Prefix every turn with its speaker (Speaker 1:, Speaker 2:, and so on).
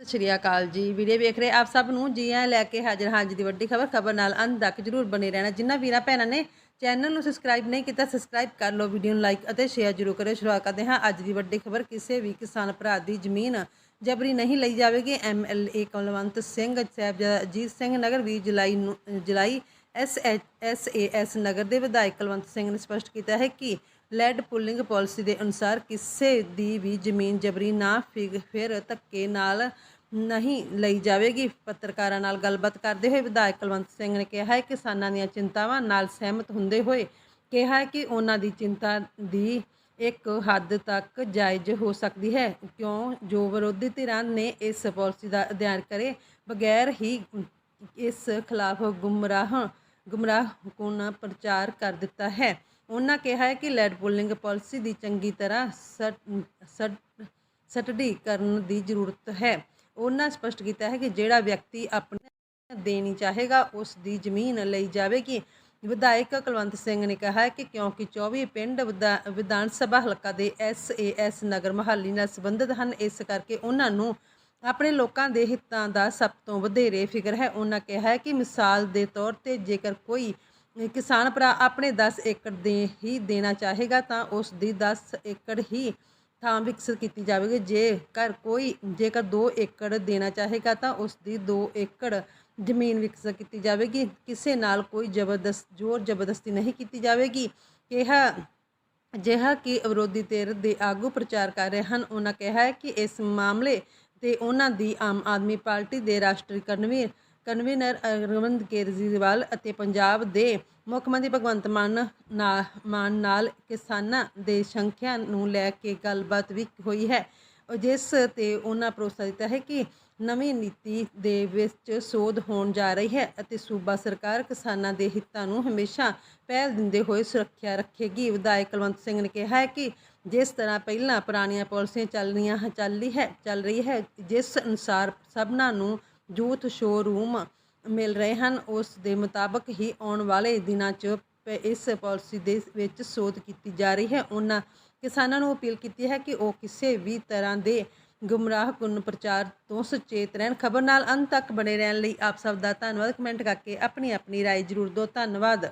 Speaker 1: ਸਤਿ ਸ਼੍ਰੀ ਅਕਾਲ ਜੀ। ਵੀਡੀਓ ਵੇਖ ਰਹੇ ਆਪ ਸਭ ਨੂੰ ਜੀ ਆਇਆਂ ਲੈ ਕੇ ਹਾਜ਼ਰ ਹਾਂ ਅੱਜ ਦੀ ਵੱਡੀ ਖਬਰ। ਖਬਰ ਨਾਲ ਅੰਤ ਤੱਕ ਜਰੂਰ ਬਨੇ ਰਹਿਣਾ। ਜਿਨ੍ਹਾਂ ਵੀਰਾਂ ਭੈਣਾਂ ਨੇ ਚੈਨਲ ਨੂੰ ਸਬਸਕ੍ਰਾਈਬ ਨਹੀਂ ਕੀਤਾ ਸਬਸਕ੍ਰਾਈਬ ਕਰ ਲਓ, ਵੀਡੀਓ ਨੂੰ ਲਾਈਕ ਅਤੇ ਸ਼ੇਅਰ ਜਰੂਰ ਕਰਿਓ। ਸ਼ੁਰੂਆਤ ਕਰਦੇ ਹਾਂ ਅੱਜ ਦੀ ਵੱਡੀ ਖਬਰ। ਕਿਸੇ ਵੀ ਕਿਸਾਨ ਭਰਾ ਦੀ ਜ਼ਮੀਨ ਜਬਰੀ ਨਹੀਂ ਲਈ ਜਾਵੇਗੀ। ਐਮਐਲਏ ਕਮਲਵੰਤ ਸਿੰਘ, ਸਾਹਿਬਜ਼ਾਦਾ ਅਜੀਤ ਸਿੰਘ ਨਗਰ 20 ਜੁਲਾਈ ਨੂੰ ਜੁਲਾਈ ਐਸਏਐਸ ਨਗਰ ਦੇ ਵਿਧਾਇਕ ਕੁਲਵੰਤ ਸਿੰਘ ਨੇ ਸਪਸ਼ਟ ਕੀਤਾ ਹੈ ਕਿ ਲੈਡ ਪੁਲਿੰਗ ਪਾਲਿਸੀ ਦੇ ਅਨੁਸਾਰ ਕਿਸੇ ਦੀ ਵੀ ਜ਼ਮੀਨ ਜਬਰੀ ਨਾ ਫਿਗ- ਫਿਰ ਧੱਕੇ ਨਾਲ ਨਹੀਂ ਲਈ ਜਾਵੇਗੀ। ਪੱਤਰਕਾਰਾਂ ਨਾਲ ਗੱਲਬਾਤ ਕਰਦੇ ਹੋਏ ਵਿਧਾਇਕ ਕੁਲਵੰਤ ਸਿੰਘ ਨੇ ਕਿਹਾ ਹੈ ਕਿ ਕਿਸਾਨਾਂ ਦੀਆਂ ਚਿੰਤਾਵਾਂ ਨਾਲ ਸਹਿਮਤ ਹੁੰਦੇ ਹੋਏ ਕਿਹਾ ਕਿ ਉਹਨਾਂ ਦੀ ਚਿੰਤਾ ਦੀ ਇੱਕ ਹੱਦ ਤੱਕ ਜਾਇਜ਼ ਹੋ ਸਕਦੀ ਹੈ। ਕਿਉਂ? ਜੋ ਵਿਰੋਧੀ ਧਿਰਾਂ ਨੇ ਇਸ ਪਾਲਿਸੀ ਦਾ ਅਧਿਐਨ ਕਰੇ ਬਗੈਰ ਹੀ ਇਸ ਖਿਲਾਫ ਗੁੰਮਰਾਹ ਗੁੰਮਰਾਹਕੁਨ ਪ੍ਰਚਾਰ ਕਰ ਦਿੱਤਾ ਹੈ। ਉਹਨਾਂ ਕਿਹਾ ਹੈ ਕਿ ਲੈਡ ਪੁਲਿੰਗ ਪਾਲਿਸੀ ਦੀ ਚੰਗੀ ਤਰ੍ਹਾਂ ਸਟ- ਸਟ- ਸਟੱਡੀ ਕਰਨ ਦੀ ਜ਼ਰੂਰਤ ਹੈ। ਉਹਨਾਂ ਸਪਸ਼ਟ ਕੀਤਾ ਹੈ ਕਿ ਜਿਹੜਾ ਵਿਅਕਤੀ ਆਪਣੇ ਦੇਣੀ ਚਾਹੇਗਾ, ਉਸ ਦੀ ਜ਼ਮੀਨ ਲਈ ਜਾਵੇਗੀ। ਵਿਧਾਇਕ ਕੁਲਵੰਤ ਸਿੰਘ ਨੇ ਕਿਹਾ ਕਿ ਕਿਉਂਕਿ 24 ਪਿੰਡ ਵਿਧਾ- ਵਿਧਾਨ ਸਭਾ ਹਲਕਾ ਦੇ ਐਸਏਐਸ ਨਗਰ ਮਹਾਲੀ ਨਾਲ ਸੰਬੰਧਿਤ ਹਨ, ਇਸ ਕਰਕੇ ਉਹਨਾਂ ਨੂੰ ਆਪਣੇ ਲੋਕਾਂ ਦੇ ਹਿੱਤਾਂ ਦਾ ਸਭ ਤੋਂ ਵਧੇਰੇ ਫਿਕਰ ਹੈ। ਉਹਨਾਂ ਕਿਹਾ ਹੈ ਕਿ ਮਿਸਾਲ ਦੇ ਤੌਰ ਤੇ ਜੇਕਰ ਕੋਈ ਕਿਸਾਨ ਭਰਾ ਆਪਣੇ 10 ਏਕੜ ਦੇ ਹੀ ਦੇਣਾ ਚਾਹੇਗਾ ਤਾਂ ਉਸ ਦੀ 10 ਏਕੜ ਹੀ ਥਾਂ ਵਿਕਸਿਤ ਕੀਤੀ ਜਾਵੇਗੀ। ਜੇਕਰ ਕੋਈ, ਜੇਕਰ 2 ਏਕੜ ਦੇਣਾ ਚਾਹੇਗਾ ਤਾਂ ਉਸ ਦੀ 2 ਏਕੜ ਜ਼ਮੀਨ ਵਿਕਸਿਤ ਕੀਤੀ ਜਾਵੇਗੀ। ਕਿਸੇ ਨਾਲ ਕੋਈ ਜ਼ਬਰਦਸਤ, ਜ਼ੋਰ ਜ਼ਬਰਦਸਤੀ ਨਹੀਂ ਕੀਤੀ ਜਾਵੇਗੀ। ਕਿਹਾ, ਜਿਹਾ ਕਿ ਵਿਰੋਧੀ ਧਿਰ ਦੇ ਆਗੂ ਪ੍ਰਚਾਰ ਕਰ ਰਹੇ ਹਨ, ਉਹਨਾਂ ਕਿਹਾ ਹੈ ਕਿ ਇਸ ਮਾਮਲੇ ਤੇ ਉਹਨਾਂ ਦੀ ਆਮ ਆਦਮੀ ਪਾਰਟੀ ਦੇ ਰਾਸ਼ਟਰੀ ਕਰਨਵੀਰ ਕਨਵੀਨਰ ਅਰਵਿੰਦ ਕੇਜਰੀਵਾਲ ਅਤੇ ਪੰਜਾਬ ਦੇ ਮੁੱਖ ਮੰਤਰੀ ਭਗਵੰਤ ਮਾਨ ਨਾ- ਮਾਨ ਨਾਲ ਕਿਸਾਨਾਂ ਦੇ ਸੰਖਿਆ ਨੂੰ ਲੈ ਕੇ ਗੱਲਬਾਤ ਵੀ ਹੋਈ ਹੈ। ਜਿਸ ਤੇ ਉਹਨਾਂ ਭਰੋਸਾ ਦਿੱਤਾ ਹੈ ਕਿ ਨਵੀਂ ਨੀਤੀ ਦੇ ਵਿੱਚ ਸੋਧ ਹੋਣ ਜਾ ਰਹੀ ਹੈ ਅਤੇ ਸੂਬਾ ਸਰਕਾਰ ਕਿਸਾਨਾਂ ਦੇ ਹਿੱਤਾਂ ਨੂੰ ਹਮੇਸ਼ਾ ਪਹਿਲ ਦਿੰਦੇ ਹੋਏ ਸੁਰੱਖਿਆ ਰੱਖੇਗੀ। ਵਿਧਾਇਕ ਕੁਲਵੰਤ ਸਿੰਘ ਨੇ ਕਿਹਾ ਹੈ ਕਿ ਜਿਸ ਤਰ੍ਹਾਂ ਪਹਿਲਾਂ ਪੁਰਾਣੀਆਂ ਪਾਲਿਸੀਆਂ ਚੱਲ ਰਹੀਆਂ ਹਨ ਚੱਲ ਰਹੀ ਹੈ ਚੱਲ ਰਹੀ ਹੈ, ਜਿਸ ਅਨੁਸਾਰ ਸਭਨਾਂ ਨੂੰ ਯੂਥ ਸ਼ੋਰੂਮ ਮਿਲ ਰਹੇ ਹਨ ਉਸ ਦੇ ਮੁਤਾਬਕ ਹੀ ਆਉਣ ਵਾਲੇ ਦਿਨਾਂ 'ਚ ਪ- ਇਸ ਪਾਲਿਸੀ ਦੇ ਵਿੱਚ ਸੋਧ ਕੀਤੀ ਜਾ ਰਹੀ ਹੈ ਉਹਨਾਂ ਕਿਸਾਨਾਂ ਨੂੰ ਅਪੀਲ ਕੀਤੀ ਹੈ ਕਿ ਉਹ ਕਿਸੇ ਵੀ ਤਰ੍ਹਾਂ ਦੇ ਗੁੰਮਰਾਹਕੁਨ ਪ੍ਰਚਾਰ ਤੋਂ ਸੁਚੇਤ ਰਹਿਣ ਖਬਰ ਨਾਲ ਅੰਤ ਤੱਕ ਬਣੇ ਰਹਿਣ ਲਈ ਆਪ ਸਭ ਦਾ ਧੰਨਵਾਦ ਕਮੈਂਟ ਕਰਕੇ ਆਪਣੀ ਆਪਣੀ رائے ਜ਼ਰੂਰ ਦਿਓ ਧੰਨਵਾਦ